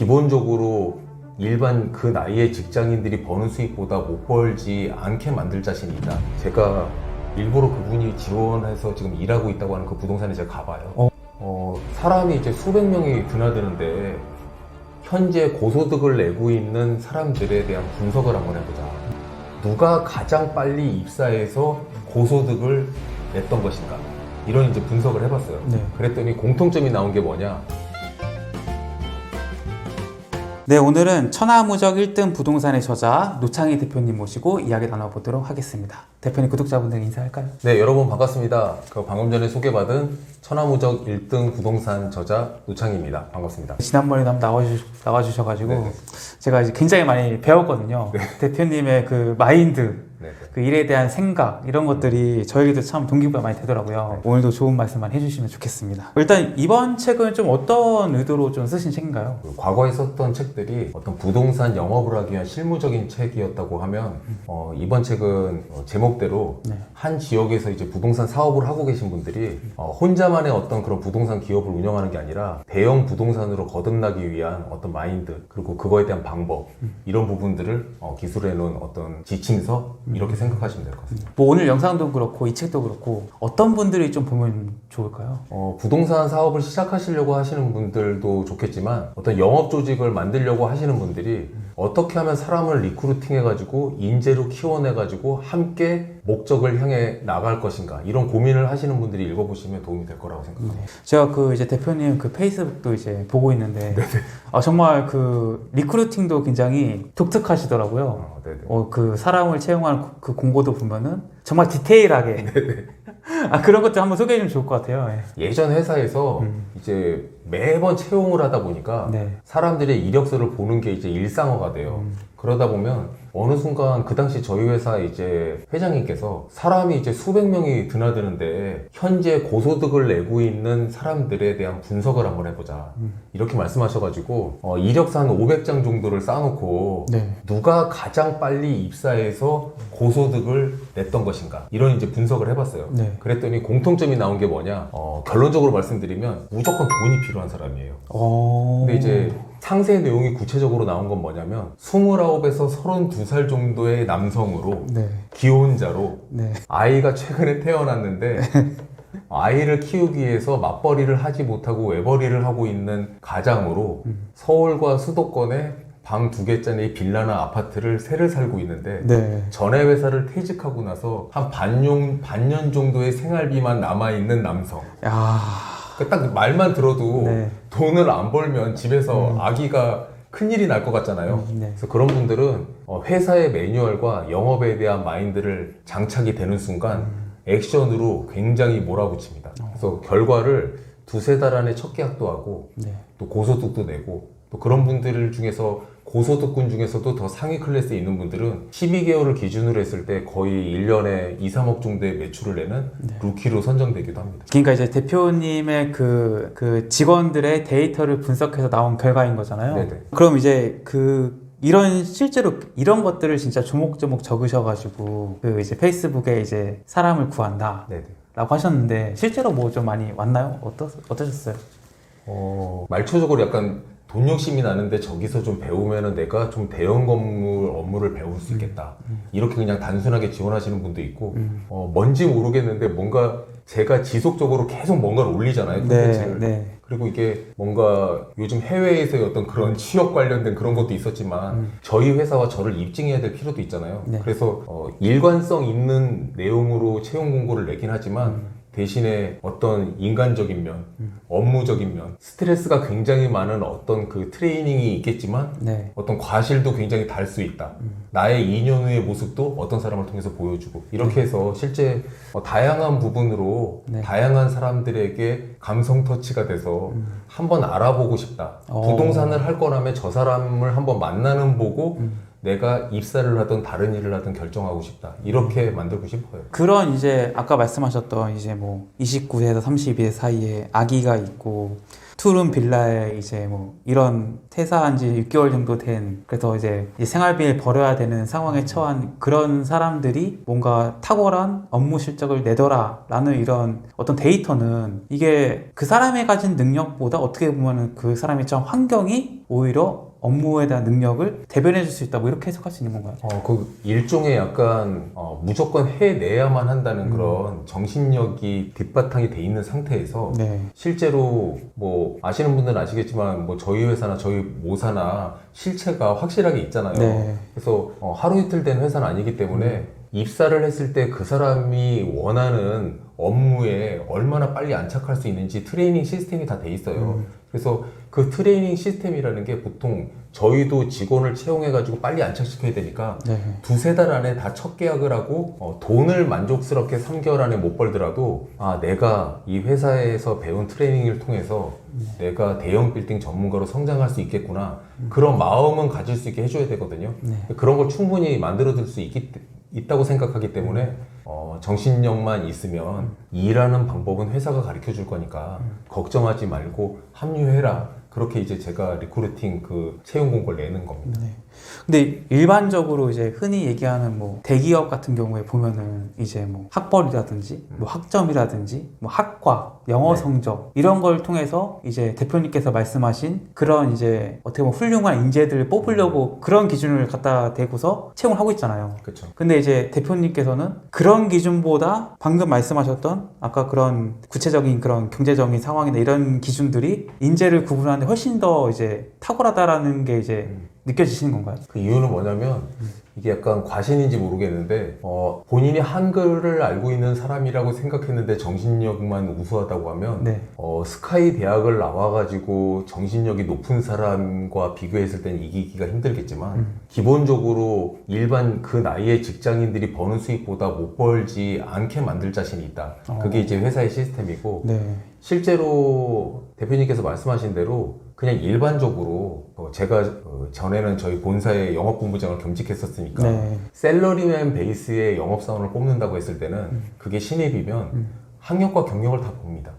기본적으로 일반 그 나이의 직장인들이 버는 수입보다 못 벌지 않게 만들 자신이 있다. 제가 일부러 그분이 지원해서 지금 일하고 있다고 하는 그 부동산에 제가 가봐요. 어. 어, 사람이 이제 수백 명이 드나드는데 현재 고소득을 내고 있는 사람들에 대한 분석을 한번 해보자. 누가 가장 빨리 입사해서 고소득을 냈던 것인가? 이런 이제 분석을 해봤어요. 네. 그랬더니 공통점이 나온 게 뭐냐? 네, 오늘은 천하무적 1등 부동산의 저자 노창희 대표님 모시고 이야기 나눠보도록 하겠습니다. 대표님 구독자분들 인사할까요? 네, 여러분 반갑습니다. 그 방금 전에 소개받은 천하무적 1등 부동산 저자 노창입니다. 반갑습니다. 지난번에도 한번 나와주, 나와주셔가지고 네네. 제가 이제 굉장히 많이 배웠거든요. 대표님의 그 마인드, 네. 그 일에 대한 생각 이런 것들이 저에게도 참 동기부여 많이 되더라고요. 오늘도 좋은 말씀만 해주시면 좋겠습니다. 일단 이번 책은 좀 어떤 의도로 좀 쓰신 책인가요? 그 과거에 썼던 책들이 어떤 부동산 영업을 하기 위한 실무적인 책이었다고 하면 어, 이번 책은 어, 제목대로 네. 한 지역에서 이제 부동산 사업을 하고 계신 분들이 어, 혼자만의 어떤 그런 부동산 기업을 운영하는 게 아니라 대형 부동산으로 거듭나기 위한 어떤 마인드 그리고 그거에 대한 방법 이런 부분들을 어, 기술해 놓은 어떤 지침서 이렇게 생각하시면 될 것 같습니다. 뭐 오늘 영상도 그렇고 이 책도 그렇고 어떤 분들이 좀 보면 좋을까요? 어, 부동산 사업을 시작하시려고 하시는 분들도 좋겠지만 어떤 영업 조직을 만들려고 하시는 분들이 어떻게 하면 사람을 리크루팅 해가지고 인재로 키워내가지고 함께 목적을 향해 나갈 것인가 이런 고민을 하시는 분들이 읽어보시면 도움이 될 거라고 생각합니다. 제가 그 이제 대표님 그 페이스북도 이제 보고 있는데 아 정말 그 리크루팅도 굉장히 독특하시더라고요. 어. 어, 그 사람을 채용하는 그 공고도 보면은 정말 디테일하게 아 그런 것들 한번 소개해 주면 좋을 것 같아요. 예. 예전 회사에서 이제 매번 채용을 하다 보니까 네. 사람들의 이력서를 보는 게 이제 일상화가 돼요. 그러다 보면 어느 순간 그 당시 저희 회사 이제 회장님께서 사람이 이제 수백 명이 드나드는데 현재 고소득을 내고 있는 사람들에 대한 분석을 한번 해보자. 이렇게 말씀하셔가지고 어, 이력서 한 500장 정도를 쌓아놓고 네. 누가 가장 빨리 입사해서 고소득을 냈던 것인가 이런 이제 분석을 해봤어요. 네. 그랬더니 공통점이 나온 게 뭐냐? 어, 결론적으로 말씀드리면 무조건 돈이 필요한 사람이에요. 어. 근데 이제 상세 내용이 구체적으로 나온 건 뭐냐면 29에서 32살 정도의 남성으로 네. 기혼자로 네. 아이가 최근에 태어났는데 아이를 키우기 위해서 맞벌이를 하지 못하고 외벌이를 하고 있는 가장으로 서울과 수도권에 방 두 개짜리 빌라나 아파트를 세를 살고 있는데 네. 전에 회사를 퇴직하고 나서 한 반년, 반년 정도의 생활비만 남아 있는 남성. 야. 그딱 말만 들어도 네. 돈을 안 벌면 집에서 아기가 큰일이 날 것 같잖아요. 음, 네. 그래서 그런 분들은 어, 회사의 매뉴얼과 영업에 대한 마인드를 장착이 되는 순간 음. 액션으로 굉장히 몰아붙입니다. 어. 그래서 결과를 두세 달 안에 첫 계약도 하고 네. 또 고소득도 내고 또 그런 분들 중에서 고소득군 중에서도 더 상위 클래스에 있는 분들은 12개월을 기준으로 했을 때 거의 1년에 2, 3억 정도의 매출을 내는 네. 루키로 선정되기도 합니다. 그러니까 이제 대표님의 그, 그 직원들의 데이터를 분석해서 나온 결과인 거잖아요. 네네. 그럼 이제 그 이런 실제로 이런 것들을 진짜 조목조목 적으셔가지고 그 이제 페이스북에 이제 사람을 구한다. 네네. 라고 하셨는데 실제로 뭐 좀 많이 왔나요? 어떠, 어떠셨어요? 어, 말초적으로 약간 돈 욕심이 나는데 저기서 좀 배우면은 내가 좀 대형 건물 업무를 배울 수 있겠다. 이렇게 그냥 단순하게 지원하시는 분도 있고, 어, 뭔지 모르겠는데 뭔가 제가 지속적으로 계속 뭔가를 올리잖아요. 콘텐츠를. 네. 그리고 이게 뭔가 요즘 해외에서의 어떤 그런 취업 관련된 그런 것도 있었지만 저희 회사와 저를 입증해야 될 필요도 있잖아요. 네. 그래서 어, 일관성 있는 내용으로 채용 공고를 내긴 하지만 대신에 어떤 인간적인 면, 업무적인 면, 스트레스가 굉장히 많은 어떤 그 트레이닝이 있겠지만 네. 어떤 과실도 굉장히 달 수 있다. 나의 2년 후의 모습도 어떤 사람을 통해서 보여주고 이렇게 해서 실제 어, 다양한 부분으로 네. 다양한 사람들에게 감성 터치가 돼서 한번 알아보고 싶다. 어. 부동산을 할 거라면 저 사람을 한번 만나는 보고 내가 입사를 하든 다른 일을 하든 결정하고 싶다. 이렇게 만들고 싶어요. 그런 이제 아까 말씀하셨던 이제 뭐 29세에서 32세 사이에 아기가 있고 투룸 빌라에 이제 뭐 이런 퇴사한 지 6개월 정도 된 그래서 이제 이 생활비를 벌어야 되는 상황에 처한 그런 사람들이 뭔가 탁월한 업무 실적을 내더라 라는 이런 어떤 데이터는 이게 그 사람이 가진 능력보다 어떻게 보면 그 사람이 처한 환경이 오히려 업무에 대한 능력을 대변해 줄 수 있다 뭐 이렇게 해석할 수 있는 건가요? 어, 그 일종의 약간 어, 무조건 해내야만 한다는 음. 그런 정신력이 뒷바탕이 돼 있는 상태에서 네. 실제로 뭐 아시는 분들은 아시겠지만 뭐 저희 회사나 저희 모사나 실체가 확실하게 있잖아요. 네. 그래서 어, 하루 이틀 된 회사는 아니기 때문에 입사를 했을 때 그 사람이 원하는 업무에 얼마나 빨리 안착할 수 있는지 트레이닝 시스템이 다 돼 있어요. 그래서 그 트레이닝 시스템이라는 게 보통 저희도 직원을 채용해가지고 빨리 안착시켜야 되니까 네. 두세 달 안에 다 첫 계약을 하고 어, 돈을 만족스럽게 3개월 안에 못 벌더라도 아 내가 이 회사에서 배운 트레이닝을 통해서 내가 대형 빌딩 전문가로 성장할 수 있겠구나 그런 마음은 가질 수 있게 해줘야 되거든요 네. 그런 걸 충분히 만들어줄 수 있기, 있다고 생각하기 때문에 어, 정신력만 있으면 일하는 방법은 회사가 가르쳐 줄 거니까 걱정하지 말고 합류해라. 그렇게 이제 제가 리크루팅 그 채용 공고를 내는 겁니다. 네. 근데 일반적으로 이제 흔히 얘기하는 뭐 대기업 같은 경우에 보면은 이제 뭐 학벌이라든지 뭐 학점이라든지 뭐 학과, 영어 네. 성적 이런 걸 통해서 이제 대표님께서 말씀하신 그런 이제 어떻게 보면 훌륭한 인재들을 뽑으려고 그런 기준을 갖다 대고서 채용을 하고 있잖아요. 그렇죠 근데 이제 대표님께서는 그런 기준보다 방금 말씀하셨던 아까 그런 구체적인 그런 경제적인 상황이나 이런 기준들이 인재를 구분하는데 훨씬 더 이제 탁월하다라는 게 이제 느껴지시는 건가요? 그 이유는 뭐냐면 이게 약간 과신인지 모르겠는데 어, 본인이 한글을 알고 있는 사람이라고 생각했는데 정신력만 우수하다고 하면 네. 어, 스카이 대학을 나와가지고 정신력이 높은 사람과 비교했을 때는 이기기가 힘들겠지만 기본적으로 일반 그 나이의 직장인들이 버는 수입보다 못 벌지 않게 만들 자신이 있다. 그게 이제 회사의 시스템이고 네. 실제로 대표님께서 말씀하신 대로 그냥 일반적으로 어, 제가 어, 전에는 저희 본사의 영업본부장을 겸직했었으니까 네. 셀러리맨 베이스의 영업사원을 뽑는다고 했을 때는 그게 신입이면 학력과 경력을 다 봅니다.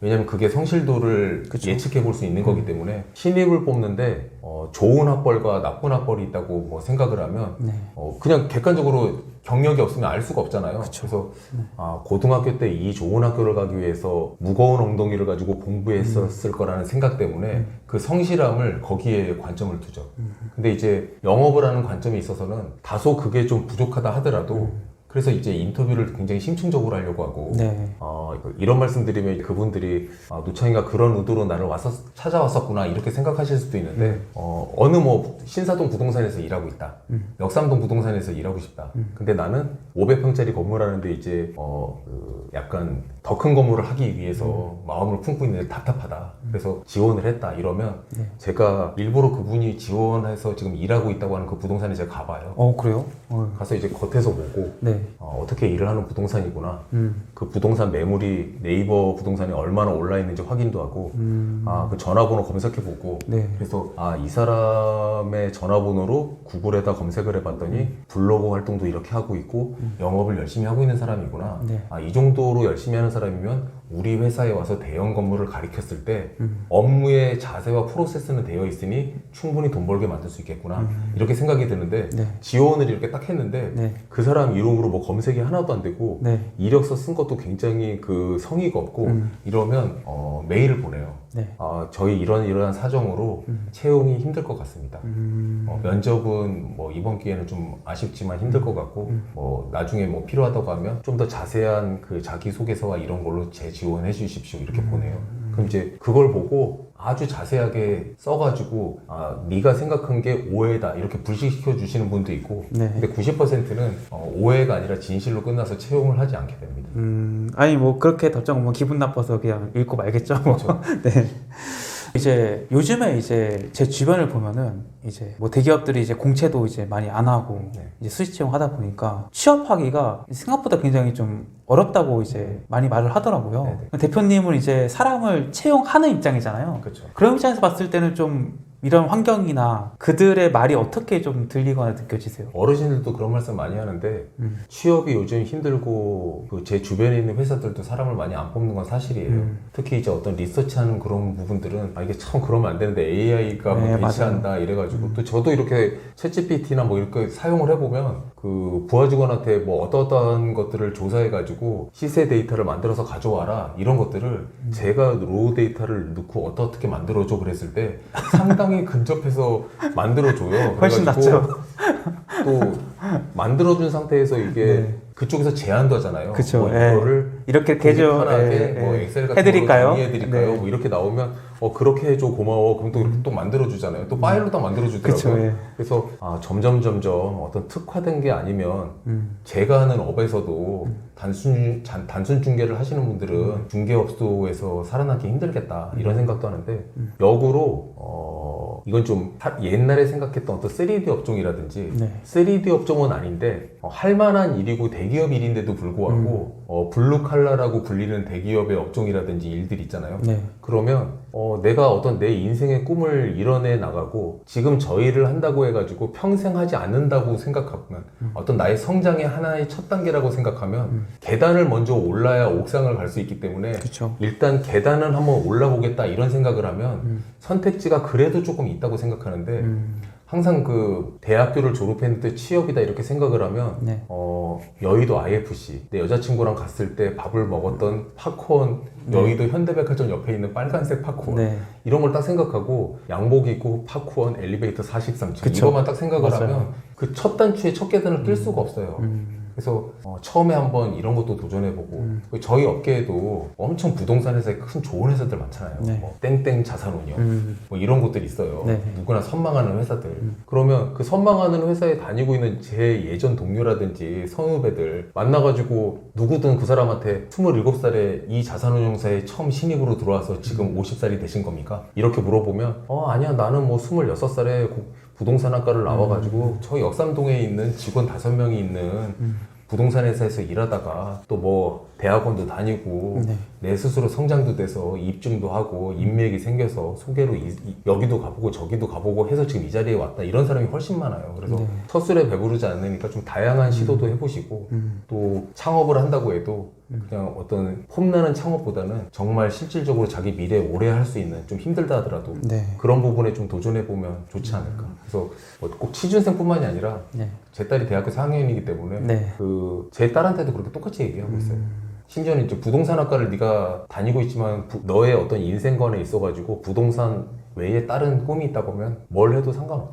왜냐면 그게 성실도를 그쵸. 예측해 볼 수 있는 거기 때문에 신입을 뽑는데 어, 좋은 학벌과 나쁜 학벌이 있다고 뭐 생각을 하면 네. 어, 그냥 객관적으로 경력이 없으면 알 수가 없잖아요. 그쵸. 그래서 아, 고등학교 때 이 좋은 학교를 가기 위해서 무거운 엉덩이를 가지고 공부했었을 거라는 생각 때문에 그 성실함을 거기에 관점을 두죠. 근데 이제 영업을 하는 관점에 있어서는 다소 그게 좀 부족하다 하더라도 그래서 이제 인터뷰를 굉장히 심층적으로 하려고 하고 네. 어, 이런 말씀 드리면 그분들이 아, 노창이가 그런 의도로 나를 와서 찾아왔었구나 이렇게 생각하실 수도 있는데 어, 어느 뭐 신사동 부동산에서 일하고 있다. 역삼동 부동산에서 일하고 싶다. 근데 나는 500평짜리 건물 하는데 이제 어, 그 약간 더 큰 건물을 하기 위해서 마음을 품고 있는데 답답하다. 그래서 지원을 했다. 이러면 제가 일부러 그분이 지원해서 지금 일하고 있다고 하는 그 부동산에 제가 가봐요. 어 그래요? 어. 가서 이제 겉에서 보고 네. 어, 떻게 일을 하는 부동산이구나. 음. 그 부동산 매물이 네이버 부동산에 얼마나 올라 있는지 확인도 하고, 음. 아, 그 전화번호 검색해 보고, 네. 그래서 아, 이 사람의 전화번호로 구글에다 검색을 해봤더니 블로그 활동도 이렇게 하고 있고, 영업을 열심히 하고 있는 사람이구나. 음. 네. 아, 이 정도로 열심히 하는 사람이면 우리 회사에 와서 대형 건물을 가리켰을 때 음. 업무의 자세와 프로세스는 되어 있으니 충분히 돈 벌게 만들 수 있겠구나. 이렇게 생각이 드는데 네. 지원을 이렇게 딱 했는데 네. 그 사람 이름으로 뭐 검색이 하나도 안 되고 네. 이력서 쓴 것도 굉장히 그 성의가 없고 음. 이러면 어, 메일을 보내요. 네. 아, 저희 이런 이러한 사정으로 채용이 힘들 것 같습니다. 음. 어, 면접은 뭐 이번 기회는 좀 아쉽지만 힘들 것 같고 음. 뭐 나중에 뭐 필요하다고 하면 좀 더 자세한 그 자기 소개서와 이런 걸로 재지 원해 주십시오 이렇게 음. 보내요. 그럼 이제 그걸 보고 아주 자세하게 써가지고 아 네가 생각한 게 오해다 이렇게 불식시켜 주시는 분도 있고 네. 근데 90%는 어, 오해가 아니라 진실로 끝나서 채용을 하지 않게 됩니다. 음, 아니 뭐 그렇게 답장 뭐 기분 나빠서 그냥 읽고 말겠죠. 뭐. 네. 이제 요즘에 이제 제 주변을 보면은 이제 뭐 대기업들이 이제 공채도 이제 많이 안 하고 네. 이제 수시 채용 하다 보니까 취업하기가 생각보다 굉장히 좀 어렵다고 이제 많이 말을 하더라고요. 네네. 대표님은 이제 사람을 채용하는 입장이잖아요. 그렇죠. 그런 입장에서 봤을 때는 좀 이런 환경이나 그들의 말이 어떻게 좀 들리거나 느껴지세요? 어르신들도 그런 말씀 많이 하는데 음. 취업이 요즘 힘들고 그 제 주변에 있는 회사들도 사람을 많이 안 뽑는 건 사실이에요. 음. 특히 이제 어떤 리서치하는 그런 부분들은 아 이게 참 그러면 안 되는데 AI가 뭐 네, 대체한다 이래가지고 또 저도 이렇게 챗GPT나 뭐 이렇게 사용을 해보면 그 부하 직원한테 뭐 어떠어떠한 것들을 조사해가지고 시세 데이터를 만들어서 가져와라 이런 것들을 음. 제가 로우 데이터를 넣고 어떻게 만들어줘 그랬을 때 상당 히 근접해서 만들어줘요. 훨씬 낫죠. 또 만들어준 상태에서 이게 네. 그쪽에서 제안도 하잖아요. 그쵸, 뭐 예. 이거를 이렇게 편하게 예, 뭐 예. 엑셀 같은 해드릴까요? 걸로 정리해드릴까요? 네. 음. 뭐 이렇게 나오면 어 그렇게 해줘 고마워. 그럼 또 이렇게 또 만들어주잖아요. 또 파일로 딱 만들어주더라고요. 그쵸, 예. 그래서 아 점점 점점 어떤 특화된 게 아니면 음. 제가 하는 업에서도 단순 잔- 단순 중개를 하시는 분들은 음. 중개업소에서 살아남기 힘들겠다 이런 생각도 하는데 역으로 어 이건 좀 하- 옛날에 생각했던 어떤 3D 업종이라든지 네. 3D 업종은 아닌데 어, 할 만한 일이고 대기업 일인데도 불구하고 어, 블루 칼라라고 불리는 대기업의 업종이라든지 일들 있잖아요. 네. 그러면 어, 내가 어떤 내 인생의 꿈을 이뤄내 나가고 지금 저 일을 한다고 해가지고 평생 하지 않는다고 생각하면 어떤 나의 성장의 하나의 첫 단계라고 생각하면 계단을 먼저 올라야 옥상을 갈 수 있기 때문에 그렇죠. 일단 계단은 한번 올라보겠다 이런 생각을 하면 선택지가 그래도 조금 있다고 생각하는데 음. 항상 그 대학교를 졸업했는데 취업이다 이렇게 생각을 하면 네. 어, 여의도 IFC 내 여자친구랑 갔을 때 밥을 먹었던 팝콘 여의도 현대백화점 옆에 있는 빨간색 팝콘 네. 이런 걸 딱 생각하고 양복 입고 팝콘 엘리베이터 43층 그쵸. 이거만 딱 생각을 맞아요. 하면 그 첫 단추에 첫 계단을 낄 수가 없어요 음. 그래서 어, 처음에 한번 이런 것도 도전해보고 음. 저희 업계에도 엄청 부동산 회사에 큰 좋은 회사들 많잖아요 네. 뭐 땡땡 자산운용 음. 뭐 이런 것들이 있어요. 네. 누구나 선망하는 회사들. 그러면 그 선망하는 회사에 다니고 있는 제 예전 동료라든지 선후배들 만나가지고 누구든 그 사람한테 27살에 이 자산운용사에 처음 신입으로 들어와서 지금 50살이 되신 겁니까? 이렇게 물어보면 어 아니야 나는 뭐 26살에 부동산 학과를 나와가지고 저 역삼동에 있는 직원 5명이 있는 부동산 회사에서 일하다가 또 뭐 대학원도 다니고 네. 내 스스로 성장도 돼서 입증도 하고 인맥이 생겨서 소개로 이- 이- 여기도 가보고 저기도 가보고 해서 지금 이 자리에 왔다 이런 사람이 훨씬 많아요. 그래서 네. 첫술에 배부르지 않으니까 좀 다양한 시도도 해보시고 음. 또 창업을 한다고 해도 그냥 어떤 폼나는 창업보다는 정말 실질적으로 자기 미래에 오래 할 수 있는 좀 힘들다 하더라도 네. 그런 부분에 좀 도전해 보면 좋지 않을까. 그래서 뭐꼭 취준생뿐만이 아니라 네. 제 딸이 대학교 4학년이기 때문에 네. 그제 딸한테도 그렇게 똑같이 얘기하고 있어요. 심지어는 이제 부동산학과를 네가 다니고 있지만 부- 너의 어떤 인생관에 있어가지고 부동산 외에 다른 꿈이 있다 보면 뭘 해도 상관없다.